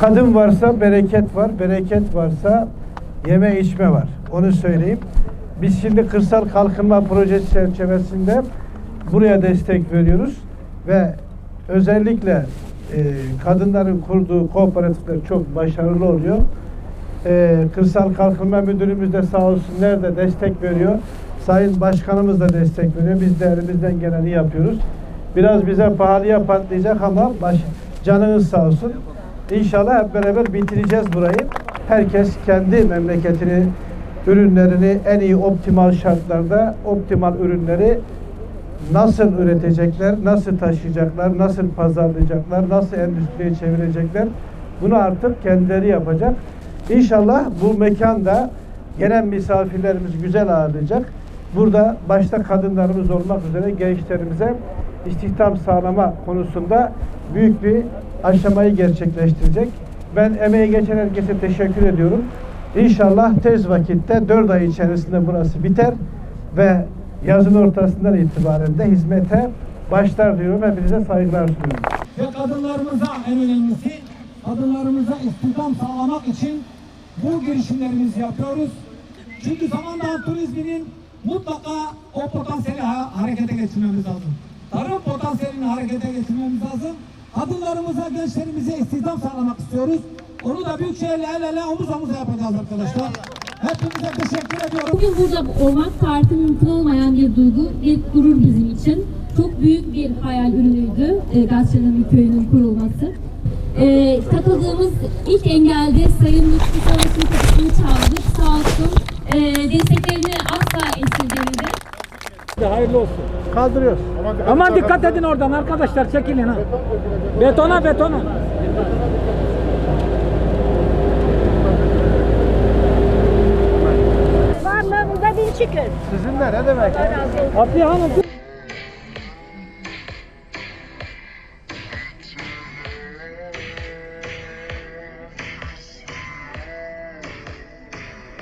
Kadın varsa bereket var, bereket varsa yeme içme var. Onu söyleyeyim. Biz şimdi kırsal kalkınma projesi çerçevesinde buraya destek veriyoruz ve özellikle e, kadınların kurduğu kooperatifler çok başarılı oluyor. E, kırsal kalkınma müdürümüz de sağ olsun nerede destek veriyor. Sayın Başkanımız da destek veriyor. Biz de elimizden geleni yapıyoruz. Biraz bize pahalıya patlayacak ama baş, canınız sağ olsun. İnşallah hep beraber bitireceğiz burayı. Herkes kendi memleketini, ürünlerini en iyi optimal şartlarda optimal ürünleri nasıl üretecekler, nasıl taşıyacaklar, nasıl pazarlayacaklar, nasıl endüstriye çevirecekler bunu artık kendileri yapacak. İnşallah bu mekanda gelen misafirlerimiz güzel ağırlayacak. Burada başta kadınlarımız olmak üzere gençlerimize istihdam sağlama konusunda büyük bir aşamayı gerçekleştirecek. Ben emeği geçen herkese teşekkür ediyorum. İnşallah tez vakitte 4 ay içerisinde burası biter ve yazın ortasından itibaren de hizmete başlar diyorum. Hepinize saygılar sunuyorum. Ve kadınlarımıza en önemlisi kadınlarımıza istihdam sağlamak için bu girişimlerimizi yapıyoruz. Çünkü Samandağ turizminin mutlaka o potansiyeli ha- harekete geçirmemiz lazım. Tarım potansiyelini harekete geçirmemiz. Kadınlarımıza, gençlerimize istihdam sağlamak istiyoruz. Onu da Büyükşehir'le el ele omuz omuza yapacağız arkadaşlar. Hepinize teşekkür ediyorum. Bugün burada olmak tarifi mümkün olmayan bir duygu, bir gurur bizim için. Çok büyük bir hayal ürünüydü e, Gastronomi Köyü'nün kurulması. E, takıldığımız ilk engelde Sayın Lütfü Savaş'ın kapısını. Sağ olsun e, desteklerini asla esirgemedi. Hayırlı olsun. Kaldırıyoruz. Aman dikkat edin oradan arkadaşlar çekilin ha. Betona betona. Varlığımıza bin şükür. Sizin de ne demek? Afiye Hanım